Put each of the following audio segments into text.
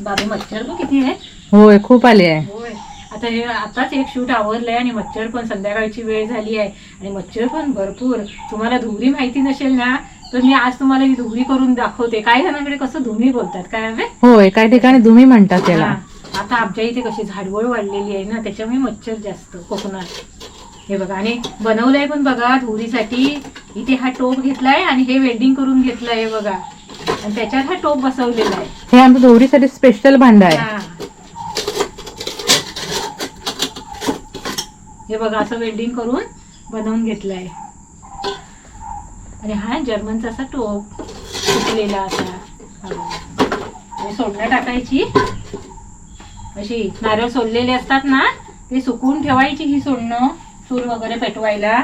बाबी मच्छर पण किती आहे होय खूप आले आहे. होय. आता हे आताच एक शूट आवरलंय आणि मच्छर पण संध्याकाळची वेळ झाली आहे. आणि मच्छर पण भरपूर. तुम्हाला धुरी माहिती नसेल ना तर मी आज तुम्हाला ही धुरी करून दाखवते. काही जणांकडे कसं धुनी बोलतात काय हवे? होय काही ठिकाणी तुम्ही म्हणतात त्याला. आता आमच्या इथे कशी झाडवळ वाढलेली आहे ना त्याच्यामुळे मच्छर जास्त कोकणात. हे बघा आणि बनवलंय पण बघा धुरीसाठी. इथे हा टोप घेतलाय आणि हे वेल्डिंग करून घेतलंय बघा. आणि त्याच्यात हा टोप बसवलेला आहे. हे आमचं दोरीसाठी स्पेशल भांड आहे. हा. हे बघा असं वेल्डिंग करून बनवून घेतलंय. आणि हा जर्मनचा असा टोप सुकलेला असा. हा बघा. आणि सोडणं टाकायची. अशी नारळ सोललेले असतात ना ते सुकवून ठेवायची ही सोडणं चूल वगैरे पेटवायला.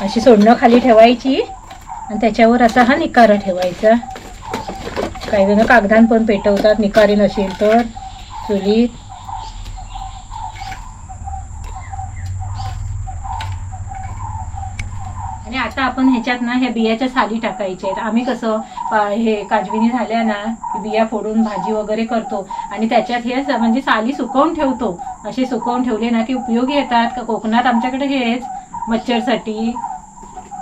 अशी सोडणं खाली ठेवायची. आणि त्याच्यावर असा हा निकारा ठेवायचा. काही जण कागदान पण पेटवतात निकारी नसेल तर चुलीत. आणि आता आपण ह्याच्यात ना ह्या बियाच्या साली टाकायच्या आहेत. आम्ही कसं हे काजविनी झाल्या ना बिया फोडून भाजी वगैरे करतो. आणि त्याच्यात हे म्हणजे साली सुकवून ठेवतो. असे सुकवून ठेवले ना की उपयोगी येतात. का कोकणात आमच्याकडे हेच मच्छरसाठी.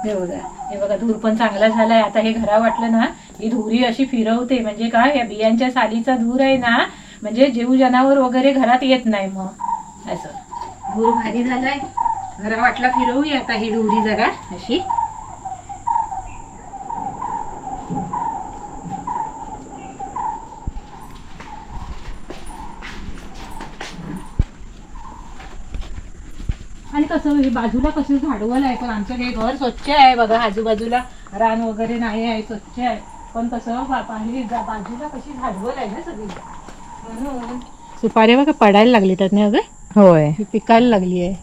घेऊ द्या हे बघा धूर पण चांगला झालाय. आता हे घरा वाटलं ना ही धुरी अशी फिरवते. म्हणजे काय या बियांच्या सालीचा धूर आहे ना म्हणजे जीव जनावर वगैरे घरात येत नाही मग. असं. धूर भारी झालाय. घरा वाटला फिरवूया आता ही धुरी जरा अशी. आणि कसं हे बाजूला कसं झाडवल आहे पण आमचं हे घर स्वच्छ आहे बघा आजूबाजूला रान वगैरे नाही आहे स्वच्छ आहे. पण कसं पाहिली बाजूला कशी झाडवल आहे ना सगळी. म्हणून सुपारी बघा पडायला लागली त्यात नाही अगं? होय. ही पिकायला लागली आहे.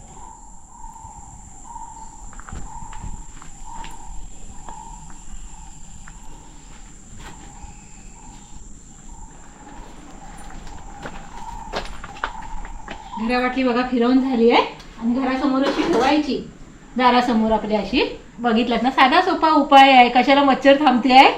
घरावाटली बघा फिरवून झाली आहे. आणि घरासमोर अशी ठेवायची. दारासमोर आपली अशी बघितलं ना साधा सोपा उपाय आहे. कशाला मच्छर थांबते आहे